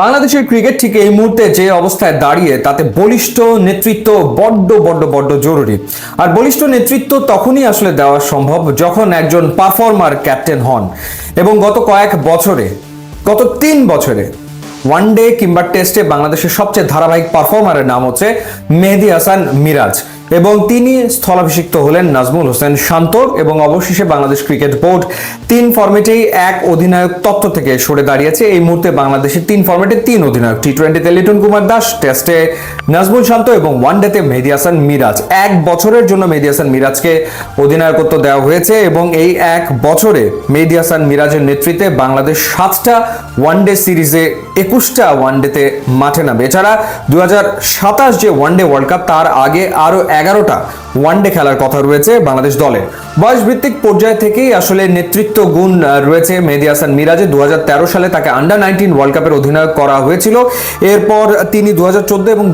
বাংলাদেশের ক্রিকেট ঠিক এই মুহূর্তে যে অবস্থায় দাঁড়িয়ে, তাতে বলিষ্ঠ নেতৃত্ব বড্ড বড্ড বড্ড জরুরি। আর বলিষ্ঠ নেতৃত্ব তখনই আসলে দেওয়া সম্ভব যখন একজন পারফর্মার ক্যাপ্টেন হন। এবং গত কয়েক বছরে, গত তিন বছরে ওয়ান ডে কিংবা টেস্টে বাংলাদেশের সবচেয়ে ধারাবাহিক পারফর্মারের নাম হচ্ছে মেহেদি হাসান মিরাজ। এবং তিনি স্থলাভিষিক্ত হলেন নাজমুল হোসেন শান্তর এবং অবশেষে বাংলাদেশ ক্রিকেট বোর্ড তিন ফর্মেটেই এক অধিনায়ক তত্ত্ব থেকে সরে দাঁড়িয়েছে। এই মুহূর্তে বাংলাদেশের তিন ফর্মেটে তিন অধিনায়ক টি টোয়েন্টিতে লিটন কুমার দাস, টেস্টে নাজমুল শান্ত এবং ওয়ান ওয়ানডেতে মেহেদি হাসান মিরাজ। এক বছরের জন্য মেহেদি হাসান মিরাজকে অধিনায়কত্ব দেওয়া হয়েছে এবং এই এক বছরে মেহেদি হাসান মিরাজের নেতৃত্বে বাংলাদেশ সাতটা ওয়ানডে সিরিজে একুশটা ওয়ানডেতে মাঠে নামবে এছাড়া দুই হাজার সাতাশ যে ওয়ানডে ওয়ার্ল্ড কাপ, তার আগে আরও এগারোটা ওয়ানডে খেলার কথা রয়েছে বাংলাদেশ দলে। বয়স ভিত্তিক পর্যায় থেকেই আসলে নেতৃত্ব গুণ রয়েছে মেহেদি হাসান মিরাজে। দু হাজার তেরো সালে তাকে আন্ডার নাইনটিন ওয়ার্ল্ড কাপের অধিনায়ক করা হয়েছিল। এরপর তিনি দু হাজার চোদ্দ এবং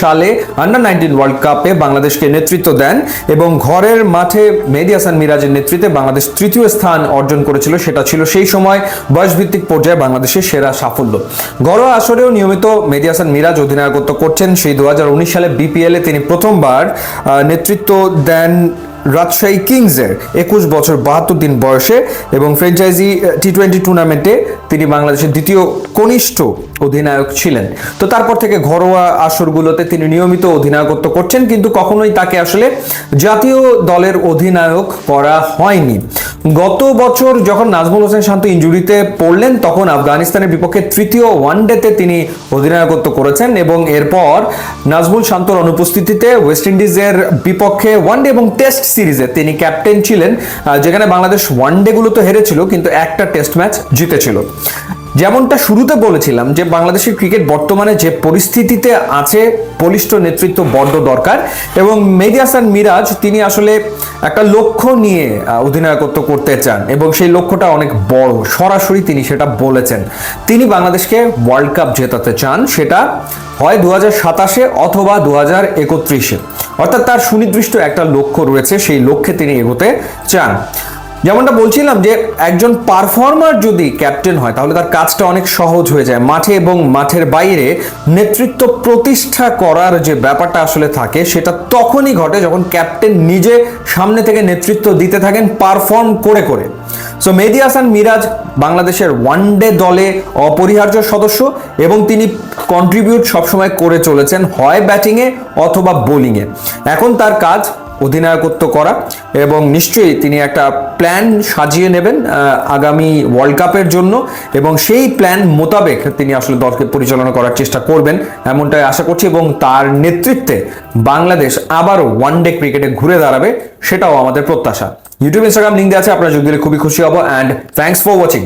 সালে আন্ডার নাইনটিন ওয়ার্ল্ড কাপে বাংলাদেশকে নেতৃত্ব দেন এবং ঘরের মাঠে মেহেদি হাসান মিরাজের নেতৃত্বে বাংলাদেশ তৃতীয় স্থান অর্জন করেছিল, সেটা ছিল সেই সময় বয়সভিত্তিক পর্যায়ে বাংলাদেশের সেরা সাফল্য। ঘরোয়া আসরেও নিয়মিত মেহেদি হাসান মিরাজ অধিনায়কত্ব করছেন। সেই দু হাজার উনিশ সালে বিপিএলে তিনি প্রথমবার নেতৃত্ব দেন রাজশাহী কিংসের একুশ বছর বাহাত্তর দিন বয়সে এবং ফ্র্যাঞ্চাইজি টি টোয়েন্টি টুর্নামেন্টে তিনি বাংলাদেশের দ্বিতীয় কনিষ্ঠ অধিনায়ক ছিলেন। তো তারপর থেকে ঘরোয়া আসরগুলোতে তিনি নিয়মিত অধিনায়কত্ব করছেন, কিন্তু কখনোই তাকে আসলে জাতীয় দলের অধিনায়ক করা হয়নি। গত বছর যখন নাজমুল হোসেন শান্ত ইঞ্জুরিতে পড়লেন, তখন আফগানিস্তানের বিপক্ষে তৃতীয় ওয়ান ওয়ানডেতে তিনি অধিনায়কত্ব করেছেন এবং এরপর নাজমুল শান্তর অনুপস্থিতিতে ওয়েস্ট ইন্ডিজের বিপক্ষে ওয়ান ডে এবং টেস্ট সিরিজে তিনি ক্যাপ্টেন ছিলেন যেখানে বাংলাদেশ ওয়ান ওয়ানডেগুলো তো হেরেছিল, কিন্তু একটা টেস্ট ম্যাচ জিতেছিল। যেমনটা শুরুতে বলেছিলাম যে বাংলাদেশের ক্রিকেট বর্তমানে যে পরিস্থিতিতে আছে, বলিষ্ঠ নেতৃত্ব বড্ড দরকার এবং মেহেদি হাসান মিরাজ তিনি আসলে একটা লক্ষ্য নিয়ে অধিনায়কত্ব করতে চান এবং সেই লক্ষ্যটা অনেক বড়, সরাসরি তিনি সেটা বলেছেন। তিনি বাংলাদেশকে ওয়ার্ল্ড কাপ জেতাতে চান, সেটা হয় দু সাতাশে অথবা দু হাজার একত্রিশে। অর্থাৎ তার সুনির্দিষ্ট একটা লক্ষ্য রয়েছে, সেই লক্ষ্যে তিনি এগোতে চান। যেমনটা বলছিলাম যে একজন পারফর্মার যদি ক্যাপ্টেন হয়, তাহলে তার কাজটা অনেক সহজ হয়ে যায়। মাঠে এবং মাঠের বাইরে নেতৃত্ব প্রতিষ্ঠা করার যে ব্যাপারটা আসলে থাকে, সেটা তখনই ঘটে যখন ক্যাপ্টেন নিজে সামনে থেকে নেতৃত্ব দিতে থাকেন, পারফর্ম করে করে। সো মেহেদি হাসান মিরাজ বাংলাদেশের ওয়ানডে দলে অপরিহার্য সদস্য এবং তিনি কন্ট্রিবিউট সবসময় করে চলেছেন, হয় ব্যাটিংয়ে অথবা বোলিংয়ে। এখন তার কাজ অধিনায়কত্ব করা। এবং নিশ্চয়ই তিনি একটা প্ল্যান সাজিয়ে নেবেন আগামী ওয়ার্ল্ড কাপের জন্য এবং সেই প্ল্যান মোতাবেক তিনি আসলে দলকে পরিচালনা করার চেষ্টা করবেন এমনটাই আশা করছি এবং তার নেতৃত্বে বাংলাদেশ আবারও ওয়ান ডে ক্রিকেটে ঘুরে দাঁড়াবে সেটাও আমাদের প্রত্যাশা। ইউটিউব ইনস্টাগ্রাম লিঙ্ক আছে, আপনারা যোগ দিলে খুবই খুশি হব অ্যান্ড থ্যাংকস ফর ওয়াচিং